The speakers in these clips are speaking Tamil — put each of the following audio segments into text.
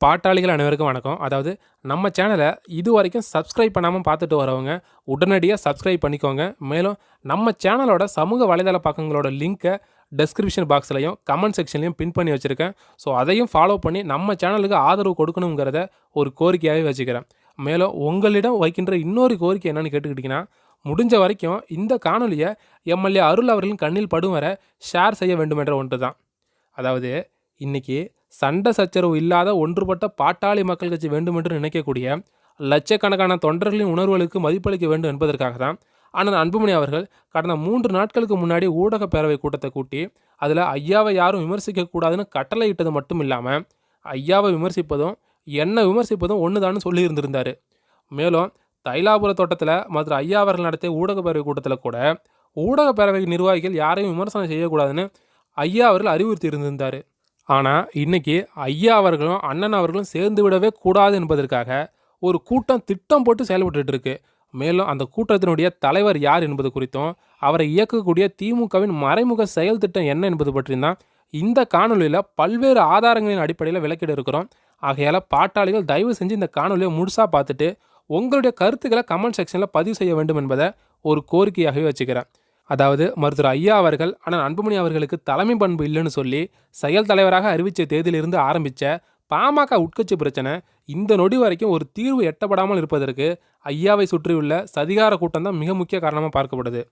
பாட்டாளிகள் அனைவருக்கும் வணக்கம். அதாவது நம்ம சேனலை இது வரைக்கும் சப்ஸ்கிரைப் பண்ணாமல் பார்த்துட்டு வரவங்க உடனடியாக சப்ஸ்கிரைப் பண்ணிக்கோங்க. மேலும் நம்ம சேனலோட சமூக வலைதள பக்கங்களோட லிங்க்கை டெஸ்கிரிப்ஷன் பாக்ஸ்லையும் கமெண்ட் செக்ஷன்லையும் பின் பண்ணி வச்சுருக்கேன். ஸோ அதையும் ஃபாலோ பண்ணி நம்ம சேனலுக்கு ஆதரவு கொடுக்கணுங்கிறத ஒரு கோரிக்கையாகவே வச்சுக்கிறேன். மேலும் உங்களிடம் வைக்கின்ற இன்னொரு கோரிக்கை என்னென்னு கேட்டுக்கிட்டிங்கன்னா முடிஞ்ச வரைக்கும் இந்த காணொலியை எம்எல்ஏ அருள் அவர்களின் கண்ணில் படும் வரை ஷேர் செய்ய வேண்டும் என்ற ஒன்று தான் அதாவது இன்னைக்கு சண்டை சச்சரவு இல்லாத ஒன்றுபட்ட பாட்டாளி மக்கள் கட்சி வேண்டுமென்று நினைக்கக்கூடிய லட்சக்கணக்கான தொண்டர்களின் உணர்வுகளுக்கு மதிப்பளிக்க வேண்டும் என்பதற்காக தான் ஆனால் அன்புமணி அவர்கள் கடந்த மூன்று நாட்களுக்கு முன்னாடி ஊடக பேரவை கூட்டத்தை கூட்டி அதில் ஐயாவை யாரும் விமர்சிக்கக்கூடாதுன்னு கட்டளை இட்டது மட்டும் இல்லாமல் ஐயாவை விமர்சிப்பதும் என்ன விமர்சிப்பதும் ஒன்று தான் சொல்லி இருந்திருந்தார். மேலும் தைலாபுர தோட்டத்தில் மதுரை ஐயா அவர்கள் நடத்திய ஊடக பேரவை கூட்டத்தில் கூட ஊடக பேரவை நிர்வாகிகள் யாரையும் விமர்சனம் செய்யக்கூடாதுன்னு ஐயா அவர்கள் அறிவுறுத்தி இருந்திருந்தார். ஆனால் இன்னைக்கு ஐயா அவர்களும் அண்ணன் அவர்களும் சேர்ந்து விடவே கூடாது என்பதற்காக ஒரு கூட்டம் திட்டம் போட்டு செயல்பட்டு இருக்கு மேலும் அந்த கூட்டத்தினுடைய தலைவர் யார் என்பது குறித்தும் அவரை இயக்கக்கூடிய திமுகவின் மறைமுக செயல் திட்டம் என்ன என்பது பற்றியும் தான் இந்த காணொலியில் பல்வேறு ஆதாரங்களின் அடிப்படையில் விளக்கிட இருக்கிறோம். ஆகையால் பாட்டாளிகள் தயவு செஞ்சு இந்த காணொலியை முழுசாக பார்த்துட்டு உங்களுடைய கருத்துக்களை கமெண்ட் செக்ஷனில் பதிவு செய்ய வேண்டும் என்பதை ஒரு கோரிக்கையாகவே வச்சுக்கிறேன். அதாவது மருத்துவர் ஐயா அவர்கள் ஆனால் அன்புமணி அவர்களுக்கு தலைமை பண்பு இல்லைன்னு சொல்லி செயல் தலைவராக அறிவித்த தேதியிலிருந்து ஆரம்பித்த பாமக உட்கட்சி பிரச்சனை இந்த நொடி வரைக்கும் ஒரு தீர்வு எட்டப்படாமல் இருப்பதற்கு ஐயாவை சுற்றியுள்ள சதிகார கூட்டம் தான் மிக முக்கிய காரணமாக பார்க்கப்படுது.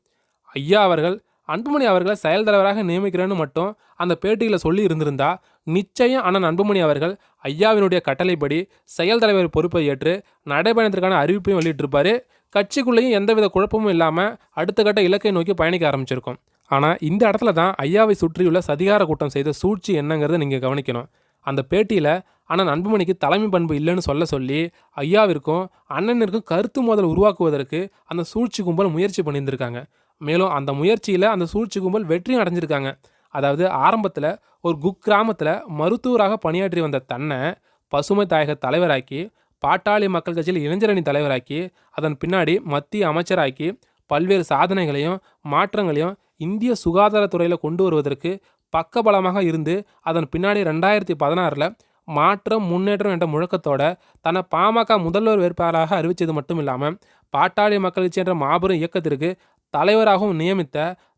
ஐயா அவர்கள் அன்புமணி அவர்களை செயல் தலைவராக நியமிக்கிறேன்னு மட்டும் அந்த பேட்டியில் சொல்லி இருந்திருந்தா நிச்சயம் அண்ணன் அன்புமணி அவர்கள் ஐயாவினுடைய கட்டளைப்படி செயல் தலைவர் பொறுப்பை ஏற்று நடைபயணத்திற்கான அறிவிப்பையும் வெளியிட்டிருப்பாரு. கட்சிக்குள்ளேயும் எந்தவித குழப்பமும் இல்லாமல் அடுத்த கட்ட இலக்கை நோக்கி பயணிக்க ஆரம்பிச்சிருக்கும். ஆனால் இந்த இடத்துல தான் ஐயாவை சுற்றியுள்ள சதிகார கூட்டம் செய்த சூழ்ச்சி என்னங்கிறத நீங்கள் கவனிக்கணும். அந்த பேட்டியில் ஆனால் அன்புமணிக்கு தலைமை பண்பு இல்லைன்னு சொல்ல சொல்லி ஐயாவிற்கும் அண்ணனிற்கும் கருத்து மோதல் உருவாக்குவதற்கு அந்த சூழ்ச்சி கும்பல் முயற்சி பண்ணியிருந்திருக்காங்க. மேலும் அந்த முயற்சியில் அந்த சூழ்ச்சி கும்பல் வெற்றியும் அடைஞ்சிருக்காங்க. அதாவது ஆரம்பத்தில் ஒரு குக் கிராமத்தில் மருத்துவராக பணியாற்றி வந்த தன்னை பசுமை தாயக தலைவராக்கி பாட்டாளி மக்கள் கட்சியில் இளைஞரணி தலைவராக்கி அதன் பின்னாடி மத்திய அமைச்சராக்கி பல்வேறு சாதனைகளையும் மாற்றங்களையும் இந்திய சுகாதாரத்துறையில் கொண்டு வருவதற்கு பக்கபலமாக இருந்து அதன் பின்னாடி ரெண்டாயிரத்தி பதினாறில் மாற்றம் முன்னேற்றம் என்ற முழக்கத்தோட தன்னை பாமக முதல்வர் வேட்பாளராக அறிவித்தது மட்டும் இல்லாமல் பாட்டாளி மக்கள் கட்சி என்ற மாபெரும் இயக்கத்திற்கு தலைவராகவும் நியமித்த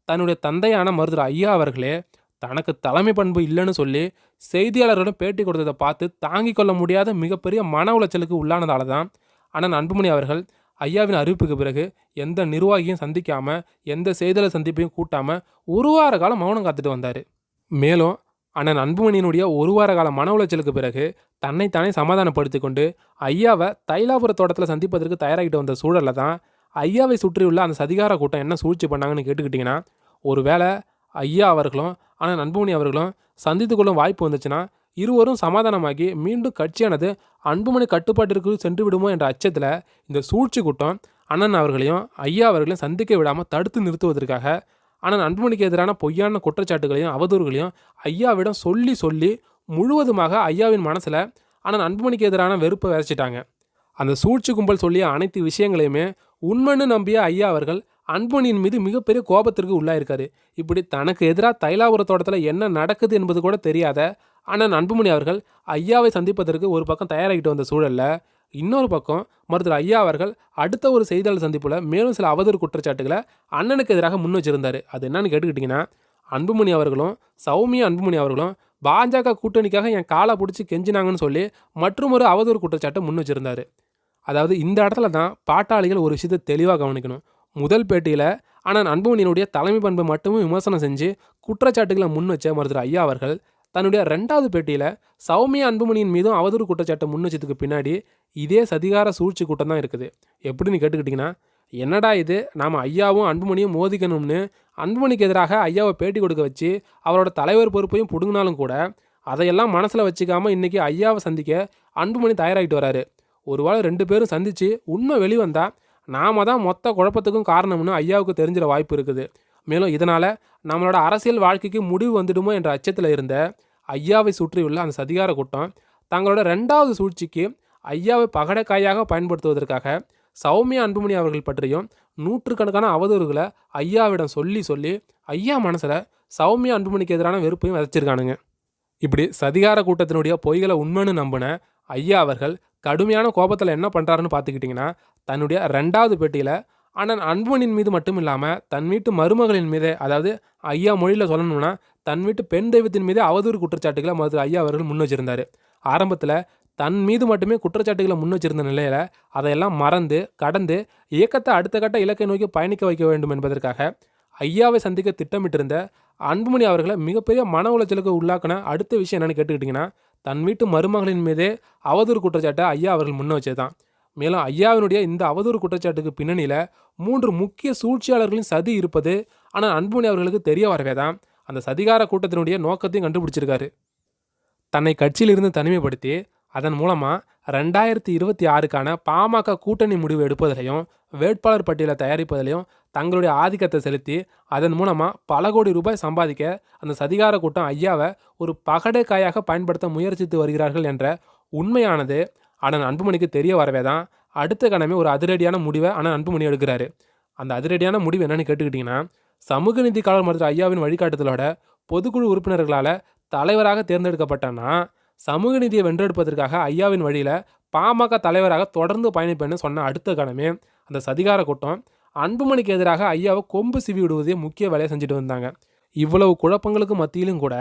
தன்னுடைய தந்தையான மருத்துவர் ஐயா அவர்களே தனக்கு தலைமை பண்பு இல்லைன்னு சொல்லி செய்தியாளர்களிடம் பேட்டி கொடுத்ததை பார்த்து தாங்கிக் கொள்ள முடியாத மிகப்பெரிய மன உளைச்சலுக்கு உள்ளானதால தான் ஆனால் அன்புமணி அவர்கள் ஐயாவின் அறிவிப்புக்கு பிறகு எந்த நிர்வாகியும் சந்திக்காம எந்த செய்தியாளர் சந்திப்பையும் கூட்டாமல் ஒரு வார காலம் மௌனம் காத்துட்டு வந்தார். மேலும் அண்ணன் அன்புமணியினுடைய ஒரு வார கால மன உளைச்சலுக்கு பிறகு தன்னைத்தானே சமாதானப்படுத்தி கொண்டு ஐயாவை தைலாபுர தோட்டத்தில் சந்திப்பதற்கு தயாராகிட்டு வந்த சூழலில் தான் ஐயாவை சுற்றியுள்ள அந்த சதிகார கூட்டம் என்ன சூழ்ச்சி பண்ணாங்கன்னு கேட்டுக்கிட்டிங்கன்னா ஒருவேளை ஐயா அவர்களும் ஆனால் அன்புமணி அவர்களும் சந்தித்து கொள்ளும் வாய்ப்பு வந்துச்சுன்னா இருவரும் சமாதானமாகி மீண்டும் கட்சியானது அன்புமணி கட்டுப்பாட்டிற்கு சென்று விடுமோ என்ற அச்சத்தில் இந்த சூழ்ச்சி கூட்டம் அண்ணன் அவர்களையும் ஐயா அவர்களையும் சந்திக்க விடாமல் தடுத்து நிறுத்துவதற்காக ஆனால் அன்புமணிக்கு எதிரான பொய்யான குற்றச்சாட்டுகளையும் அவதூறுகளையும் ஐயாவிடம் சொல்லி சொல்லி முழுவதுமாக ஐயாவின் மனசில் ஆனால் அன்புமணிக்கு எதிரான வெறுப்பை விதைச்சிட்டாங்க அந்த சூழ்ச்சி கும்பல் சொல்லிய அனைத்து விஷயங்களையுமே உண்மைன்னு நம்பிய ஐயா அவர்கள் அன்புமணியின் மீது மிகப்பெரிய கோபத்திற்கு உள்ளாயிருக்காரு. இப்படி தனக்கு எதிராக தைலாபுர தோட்டத்தில் என்ன நடக்குது என்பது கூட தெரியாத ஆனால் அன்புமணி அவர்கள் ஐயாவை சந்திப்பதற்கு ஒரு பக்கம் தயாராகிட்டு வந்த சூழலில் இன்னொரு பக்கம் மருத்துவர் ஐயா அவர்கள் அடுத்த ஒரு செய்தியாளர் சந்திப்பில் மேலும் சில அவதூறு குற்றச்சாட்டுகளை அண்ணனுக்கு எதிராக முன் வச்சிருந்தார். அது என்னன்னு கேட்டுக்கிட்டிங்கன்னா அன்புமணி அவர்களும் சௌமியா அன்புமணி அவர்களும் பாஜக கூட்டணிக்காக என் காலை பிடிச்சி கெஞ்சினாங்கன்னு சொல்லி மற்றும் ஒரு அவதூறு குற்றச்சாட்டை முன் வச்சிருந்தார். அதாவது இந்த இடத்துல தான் பாட்டாளிகள் ஒரு விஷயத்தை தெளிவாக கவனிக்கணும். முதல் பேட்டியில் ஆனால் அன்புமணியினுடைய தலைமை பண்பை மட்டுமே விமர்சனம் செஞ்சு குற்றச்சாட்டுகளை முன் வச்ச மருத்துவர் ஐயா அவர்கள் தன்னுடைய ரெண்டாவது பேட்டியில் சௌமியா அன்புமணியின் மீதும் அவதூறு குற்றச்சாட்டை முன் வச்சதுக்கு பின்னாடி இதே சதிகார சூழ்ச்சி கூட்டம் தான் இருக்குது. எப்படின்னு கேட்டுக்கிட்டிங்கன்னா என்னடா இது? நாம் ஐயாவும் அன்புமணியும் மோதிக்கணும்னு அன்புமணிக்கு எதிராக ஐயாவை பேட்டி கொடுக்க வச்சு அவரோட தலைவர் பொறுப்பையும் பிடுங்கினாலும் கூட அதையெல்லாம் மனசில் வச்சுக்காமல் இன்றைக்கி ஐயாவை சந்திக்க அன்புமணி தயாராகிட்டு வராரு. ஒருவேளை ரெண்டு பேரும் சந்தித்து உண்மை வெளிவந்தால் நாம தான் மொத்த குழப்பத்துக்கும் காரணம்னு ஐயாவுக்கு தெரிஞ்சிட வாய்ப்பு இருக்குது. மேலும் இதனால் நம்மளோட அரசியல் வாழ்க்கைக்கு முடிவு வந்துடுமோ என்ற அச்சத்தில் இருந்த ஐயாவை சுற்றியுள்ள அந்த சதிகார கூட்டம் தங்களோட ரெண்டாவது சூழ்ச்சிக்கு ஐயாவை பகடைக்காயாக பயன்படுத்துவதற்காக சௌமியா அன்புமணி அவர்கள் பற்றியும் நூற்றுக்கணக்கான அவதூறுகளை ஐயாவிடம் சொல்லி சொல்லி ஐயா மனசில் சௌமியா அன்புமணிக்கு எதிரான வெறுப்பையும் விதைச்சிருக்கானுங்க. இப்படி சதிகார கூட்டத்தினுடைய பொய்களை உண்மைன்னு நம்பின ஐயா அவர்கள் கடுமையான கோபத்தில் என்ன பண்ணுறாருன்னு பார்த்துக்கிட்டிங்கன்னா தன்னுடைய ரெண்டாவது பேட்டியில் அண்ணன் அன்புமணியின் மீது மட்டும் இல்லாமல் தன் வீட்டு மருமகளின் மீதே அதாவது ஐயா மொழியில் சொல்லணும்னா தன் வீட்டு பெண் தெய்வத்தின் மீதே அவதூறு குற்றச்சாட்டுகளை மருத்துவர் ஐயா அவர்கள் முன் வச்சிருந்தார். ஆரம்பத்தில் தன் மீது மட்டுமே குற்றச்சாட்டுகளை முன் வச்சிருந்த நிலையில் அதையெல்லாம் மறந்து கடந்து இயக்கத்தை அடுத்த கட்ட இலக்கை நோக்கி பயணிக்க வைக்க வேண்டும் என்பதற்காக ஐயாவை சந்திக்க திட்டமிட்டிருந்த அன்புமணி அவர்களை மிகப்பெரிய மன உளைச்சலுக்கு உள்ளாக்கின அடுத்த விஷயம் என்னென்னு கேட்டுக்கிட்டிங்கன்னா தன் வீட்டு மருமகளின் மீதே அவதூறு குற்றச்சாட்டை ஐயா அவர்கள் முன்ன வச்சதுதான். மேலும் ஐயாவினுடைய இந்த அவதூறு குற்றச்சாட்டுக்கு பின்னணியில் மூன்று முக்கிய சூழ்ச்சியாளர்களின் சதி இருப்பது ஆனால் அன்புமணி அவர்களுக்கு தெரிய வரவே தான் அந்த சதிகார கூட்டத்தினுடைய நோக்கத்தையும் கண்டுபிடிச்சிருக்காரு. தன்னை கட்சியிலிருந்து தனிமைப்படுத்தி அதன் மூலமாக ரெண்டாயிரத்தி இருபத்தி ஆறுக்கான பாமக கூட்டணி முடிவு எடுப்பதிலையும் வேட்பாளர் பட்டியலை தயாரிப்பதிலையும் தங்களுடைய ஆதிக்கத்தை செலுத்தி அதன் மூலமாக பல கோடி ரூபாய் சம்பாதிக்க அந்த சதிகார கூட்டம் ஐயாவை ஒரு பகடைக்காயாக பயன்படுத்த முயற்சித்து வருகிறார்கள் என்ற உண்மையானது அண்ணன் அன்புமணிக்கு தெரிய வரவே தான் அடுத்த கணமே ஒரு அதிரடியான முடிவை அண்ணன் அன்புமணி எடுக்கிறாரு. அந்த அதிரடியான முடிவு என்னன்னு கேட்டுக்கிட்டிங்கன்னா சமூக நீதி காவல் மருத்துவர் ஐயாவின் வழிகாட்டுதலோட பொதுக்குழு உறுப்பினர்களால் தலைவராக தேர்ந்தெடுக்கப்பட்டனா சமூக நீதியை வென்றெடுப்பதற்காக ஐயாவின் வழியில் பாமக தலைவராக தொடர்ந்து பயணிப்பேன்னு சொன்ன அடுத்த கணமே அந்த சதிகார கூட்டம். அன்புமணிக்கு எதிராக ஐயாவை கொம்பு சிவி விடுவதே முக்கிய வேலையை செஞ்சுட்டு வந்தாங்க. இவ்வளவு குழப்பங்களுக்கு மத்தியிலும் கூட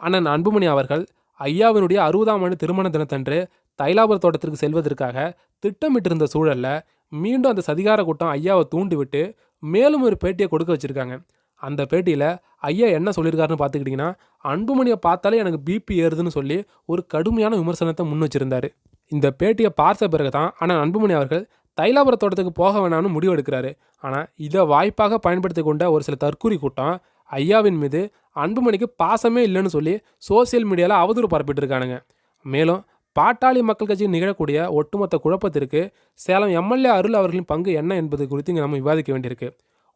அண்ணன் அன்புமணி அவர்கள் ஐயாவினுடைய அறுபதாம் ஆண்டு திருமண தினத்தன்று தைலாபுர தோட்டத்திற்கு செல்வதற்காக திட்டமிட்டிருந்த சூழல்ல மீண்டும் அந்த சதிகார கூட்டம் ஐயாவை தூண்டிவிட்டு மேலும் ஒரு பேட்டியை கொடுக்க வச்சுருக்காங்க. அந்த பேட்டியில் ஐயா என்ன சொல்லியிருக்காருன்னு பார்த்துக்கிட்டிங்கன்னா அன்புமணியை பார்த்தாலே எனக்கு பிபி ஏறுதுன்னு சொல்லி ஒரு கடுமையான விமர்சனத்தை முன் வச்சிருந்தாரு. இந்த பேட்டியை பார்த்த பிறகு தான் ஆனால் அன்புமணி அவர்கள் தைலாபுர தோட்டத்துக்கு போக வேணாம்னு முடிவு எடுக்கிறாரு. ஆனால் இதை வாய்ப்பாக பயன்படுத்தி கொண்ட ஒரு சில தற்கூரி கூட்டம் ஐயாவின் மீது அன்புமணிக்கு பாசமே இல்லைன்னு சொல்லி சோசியல் மீடியாவில் அவதூறு பரப்பிட்டு இருக்கானுங்க மேலும் பாட்டாளி மக்கள் கட்சியில் நிகழக்கூடிய ஒட்டுமொத்த குழப்பத்திற்கு சேலம் எம்எல்ஏ அருள் அவர்களின் பங்கு என்ன என்பது குறித்து இங்கே நம்ம விவாதிக்க வேண்டியிருக்கு.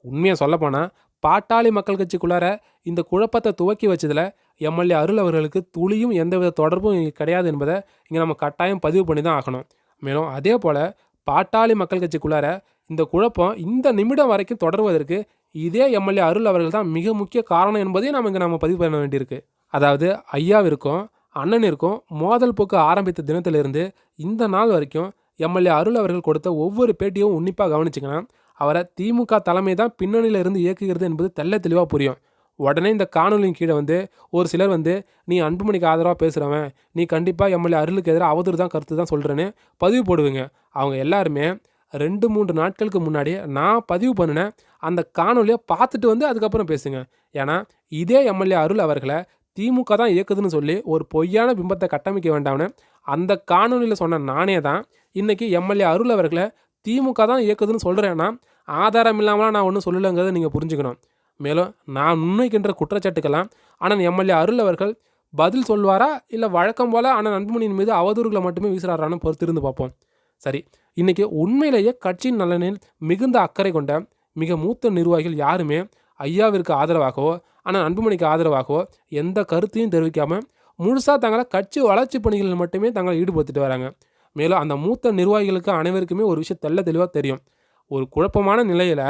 உண்மையை சொல்லப்போனால் பாட்டாளி மக்கள் கட்சிக்குள்ளார இந்த குழப்பத்தை துவக்கி வச்சதில் எம்எல்ஏ அருள் அவர்களுக்கு துளியும் எந்தவித தொடர்பும் இங்கே கிடையாது என்பதை இங்கே நம்ம கட்டாயம் பதிவு பண்ணி தான் ஆகணும். மேலும் அதே போல் பாட்டாளி மக்கள் கட்சிக்குள்ளார இந்த குழப்பம் இந்த நிமிடம் வரைக்கும் தொடர்வதற்கு இதே எம்எல்ஏ அருள் அவர்கள் தான் மிக முக்கிய காரணம் என்பதையும் நம்ம இங்கே நம்ம பதிவு பண்ண வேண்டியிருக்கு. அதாவது ஐயாவிற்கும் அண்ணனிற்கும் மோதல் போக்கு ஆரம்பித்த தினத்திலிருந்து இந்த நாள் வரைக்கும் எம்எல்ஏ அருள் அவர்கள் கொடுத்த ஒவ்வொரு பேட்டியும் உன்னிப்பாக கவனிச்சிங்கன்னா அவரை திமுக தலைமை தான் பின்னணியில் இருந்து இயக்குகிறது என்பது தெள்ள தெளிவாக புரியும். உடனே இந்த காணொலியின் கீழே வந்து ஒரு சிலர் வந்து நீ அன்புமணிக்கு ஆதரவாக பேசுகிறவன் நீ கண்டிப்பாக எம்எல்ஏ அருளுக்கு எதிராக அவதூறு தான் கருத்து தான் சொல்கிறேன்னு பதிவு போடுவீங்க. அவங்க எல்லாருமே ரெண்டு மூன்று நாட்களுக்கு முன்னாடி நான் பதிவு பண்ணினேன் அந்த காணொலியை பார்த்துட்டு வந்து அதுக்கப்புறம் பேசுங்க. ஏன்னா இதே எம்எல்ஏ அருள் அவர்களை திமுக தான் இயக்குதுன்னு சொல்லி ஒரு பொய்யான பிம்பத்தை கட்டமைக்க வேண்டாம்னு அந்த காணொலியில் சொன்ன நானே தான் இன்றைக்கி எம்எல்ஏ அருள் அவர்களை திமுக தான் இயக்குதுன்னு சொல்கிறேன்னா ஆதாரம் இல்லாமலாம் நான் ஒன்றும் சொல்லலைங்கிறத நீங்கள் புரிஞ்சுக்கணும். மேலும் நான் முன்வைக்கின்ற குற்றச்சாட்டுக்கெல்லாம் ஆனால் எம்எல்ஏ அருள் அவர்கள் பதில் சொல்வாரா? இல்லை வழக்கம் போல் ஆனால் அன்புமணியின் மீது அவதூறுகளை மட்டுமே வீசுகிறாரான்னு பொறுத்திருந்து பார்ப்போம். சரி இன்றைக்கி உண்மையிலேயே கட்சியின் நலனில் மிகுந்த அக்கறை கொண்ட மிக மூத்த நிர்வாகிகள் யாருமே ஐயாவிற்கு ஆதரவாகவோ ஆனால் அன்புமணிக்கு ஆதரவாகவோ எந்த கருத்தையும் தெரிவிக்காமல் முழுசாக தங்களை கட்சி வளர்ச்சி பணிகளில் மட்டுமே தங்களை ஈடுபடுத்திட்டு வராங்க. மேலும் அந்த மூத்த நிர்வாகிகளுக்கு அனைவருக்குமே ஒரு விஷயம் தெல்ல தெளிவாக தெரியும். ஒரு குழப்பமான நிலையில்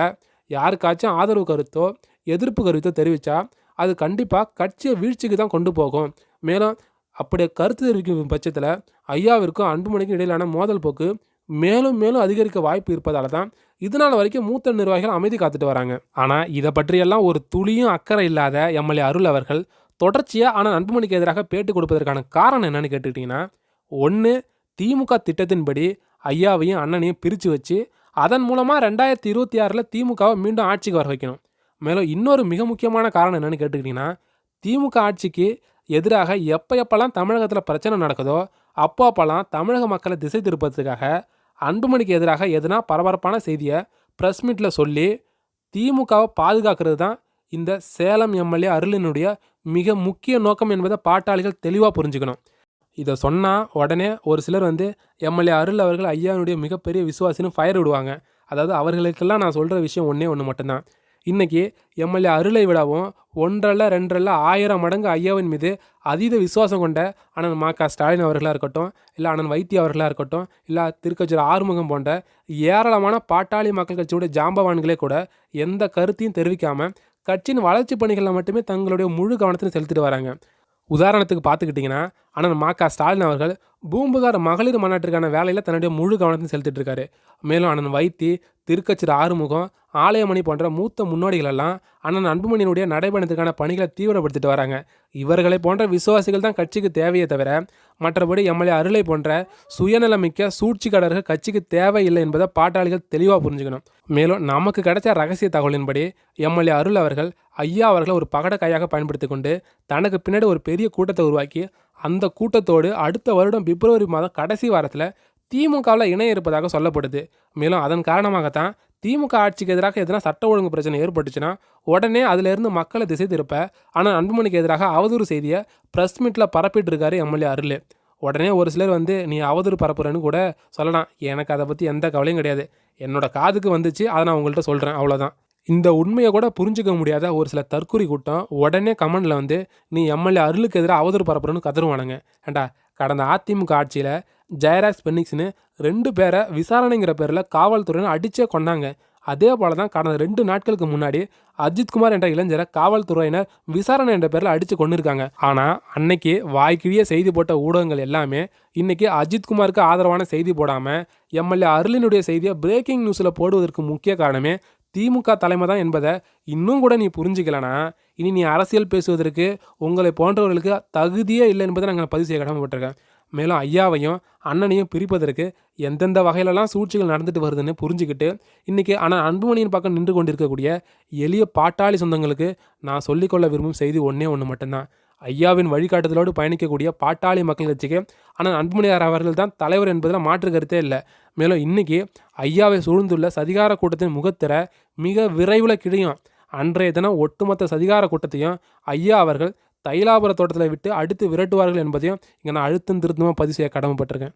யாருக்காச்சும் ஆதரவு கருத்தோ எதிர்ப்பு கருத்தோ தெரிவித்தா அது கண்டிப்பாக கட்சியை வீழ்ச்சிக்கு தான் கொண்டு போகும். மேலும் அப்படி கருத்து தெரிவிக்கும் பட்சத்தில் ஐயாவிற்கும் அன்புமணிக்கும் இடையிலான மோதல் போக்கு மேலும் மேலும் அதிகரிக்க வாய்ப்பு இருப்பதால தான் இதனால் வரைக்கும் மூத்த நிர்வாகிகள் அமைதி காத்துட்டு வராங்க. ஆனால் இதை பற்றியெல்லாம் ஒரு துளியும் அக்கறை இல்லாத எம்எல்ஏ அருள் அவர்கள் தொடர்ச்சியாக ஆனால் அன்புமணிக்கு எதிராக பேட்டு கொடுப்பதற்கான காரணம் என்னன்னு கேட்டுக்கிட்டிங்கன்னா ஒன்று திமுக திட்டத்தின்படி ஐயாவையும் அண்ணனையும் பிரித்து வச்சு அதன் மூலமாக ரெண்டாயிரத்தி இருபத்தி ஆறில் திமுகவை மீண்டும் ஆட்சிக்கு வர வைக்கணும். மேலும் இன்னொரு மிக முக்கியமான காரணம் என்னென்னு கேட்டுக்கிட்டிங்கன்னா திமுக ஆட்சிக்கு எதிராக எப்போ எப்போல்லாம் தமிழகத்தில் பிரச்சனை நடக்குதோ அப்போ அப்போல்லாம் தமிழக மக்களை திசை திருப்பதுக்காக அன்புமணிக்கு எதிராக எதுனா பரபரப்பான செய்தியை ப்ரெஸ் மீட்டில் சொல்லி திமுகவை பாதுகாக்கிறது தான் இந்த சேலம் எம்எல்ஏ அருளினுடைய மிக முக்கிய நோக்கம் என்பதை பாட்டாளிகள் தெளிவாக புரிஞ்சுக்கணும். இதை சொன்னால் உடனே ஒரு சிலர் வந்து எம்எல்ஏ அருள் அவர்கள் ஐயாவுடைய மிகப்பெரிய விசுவாசின்னு ஃபயர் விடுவாங்க. அதாவது அவர்களுக்கெல்லாம் நான் சொல்கிற விஷயம் ஒன்றே ஒன்று மட்டும்தான். இன்றைக்கி எம்எல்ஏ அருளை விடவும் ஒன்றல்ல ரெண்டல்ல ஆயிரம் மடங்கு ஐயாவின் மீது அதீத விசுவாசம் கொண்ட அண்ணன் மா க. ஸ்டாலின் அவர்களாக இருக்கட்டும் இல்லை அண்ணன் வைத்திய அவர்களாக இருக்கட்டும் இல்லை திருக்கச்சூர் ஆறுமுகம் போன்ற ஏராளமான பாட்டாளி மக்கள் கட்சியுடைய ஜாம்பவான்களே கூட எந்த கருத்தையும் தெரிவிக்காமல் கட்சியின் வளர்ச்சி பணிகளில் மட்டுமே தங்களுடைய முழு கவனத்தையும் செலுத்திட்டு வராங்க. உதாரணத்துக்கு பார்த்துக்கிட்டிங்கன்னா ஆனால் மா க. ஸ்டாலின் அவர்கள் பூம்புகார் மகளிர் மாநாட்டிற்கான வேலையில் தன்னுடைய முழு கவனத்தையும் செலுத்திட்டு இருக்காரு மேலும் அண்ணன் வைத்தி திருக்கச்சிறு ஆறுமுகம் ஆலயமணி போன்ற மூத்த முன்னோடிகளெல்லாம் அண்ணன் அன்புமணியினுடைய நடைபயணத்துக்கான பணிகளை தீவிரப்படுத்திட்டு வராங்க. இவர்களை போன்ற விசுவாசிகள் தான் கட்சிக்கு தேவையே தவிர மற்றபடி எம்எல்ஏ அருளை போன்ற சுயநலமிக்க சூழ்ச்சிக்காரர்கள் கட்சிக்கு தேவையில்லை என்பதை பாட்டாளிகள் தெளிவாக புரிஞ்சுக்கணும். மேலும் நமக்கு கிடைச்ச ரகசிய தகவலின்படி எம்எல்ஏ அருள் அவர்கள் ஐயா அவர்களை ஒரு பகட கையாக பயன்படுத்தி கொண்டு தனக்கு பின்னாடி ஒரு பெரிய கூட்டத்தை உருவாக்கி அந்த கூட்டத்தோடு அடுத்த வருடம் பிப்ரவரி மாதம் கடைசி வாரத்தில் திமுகவில் இணைய இருப்பதாக சொல்லப்படுது. மேலும் அதன் காரணமாகத்தான் திமுக ஆட்சிக்கு எதிராக எதனா சட்ட ஒழுங்கு பிரச்சனை ஏற்பட்டுச்சுன்னா உடனே அதிலிருந்து மக்களை திசை திருப்ப ஆனால் அன்புமணிக்கு எதிராக அவதூறு செய்தியை ப்ரெஸ் மீட்டில் பரப்பிட்டு இருக்காரு எம்எல்ஏ அருள். உடனே ஒரு சிலர் வந்து நீ அவதூறு பரப்புறேன்னு கூட சொல்லலாம். எனக்கு அதை பற்றி எந்த கவலையும் கிடையாது. என்னோட காதுக்கு வந்துச்சு அதை நான் உங்கள்கிட்ட சொல்கிறேன் அவ்வளோதான் இந்த உண்மையை கூட புரிஞ்சுக்க முடியாத ஒரு சில தற்கொலை கூட்டம் உடனே கமெண்டில் வந்து நீ எம்எல்ஏ அருளுக்கு எதிராக அவதூறு பரப்புறன்னு கதருவானுங்க ஏண்டா கடந்த அதிமுக ஆட்சியில் ஜெயராஜ் பென்னிக்ஸ்னு ரெண்டு பேரை விசாரணைங்கிற பேரில் காவல்துறையினர் அடித்தே கொண்டாங்க அதே போல தான் கடந்த ரெண்டு நாட்களுக்கு முன்னாடி அஜித்குமார் என்ற இளைஞரை காவல்துறையினர் விசாரணை என்ற பேரில் அடித்து கொண்டிருக்காங்க ஆனால் அன்னைக்கு வாய்க்கிழிய செய்தி போட்ட ஊடகங்கள் எல்லாமே இன்னைக்கு அஜித்குமாருக்கு ஆதரவான செய்தி போடாமல் எம்எல்ஏ அருளினுடைய செய்தியை பிரேக்கிங் நியூஸில் போடுவதற்கு முக்கிய காரணமே திமுக தலைமை தான் என்பதை இன்னும் கூட நீ புரிஞ்சிக்கலனா இனி நீ அரசியல் பேசுவதற்கு உங்களை போன்றவர்களுக்கு தகுதியே இல்லை என்பதை நாங்கள் பதிவு செய்ய கடமைப்பட்டிருக்கேன். மேலும் ஐயாவையும் அண்ணனையும் பிரிப்பதற்கு எந்தெந்த வகையிலலாம் சூழ்ச்சிகள் நடந்துட்டு வருதுன்னு புரிஞ்சுக்கிட்டு இன்றைக்கி ஆனால் அன்புமணியின் பக்கம் நின்று கொண்டிருக்கக்கூடிய எளிய பாட்டாளி சொந்தங்களுக்கு நான் சொல்லிக்கொள்ள விரும்பும் செய்தி ஒன்றே ஒன்று மட்டும்தான். ஐயாவின் வழிகாட்டுதலோடு பயணிக்கக்கூடிய பாட்டாளி மக்கள் கட்சிக்கு ஆனால் அன்புமணியார் அவர்கள் தான் தலைவர் என்பதில் மாற்று கருத்தே இல்லை. மேலும் இன்றைக்கி ஐயாவை சூழ்ந்துள்ள சதிகார கூட்டத்தின் முகத்திர மிக விரைவில் கிழியும். அன்றைய தினம் ஒட்டுமொத்த சதிகார கூட்டத்தையும் ஐயா அவர்கள் தைலாபுர தோட்டத்தில் விட்டு அடுத்து விரட்டுவார்கள் என்பதையும் இங்கே நான் அழுத்தம் திருத்தமாக பதிவு செய்ய கடமைப்பட்டிருக்கேன்.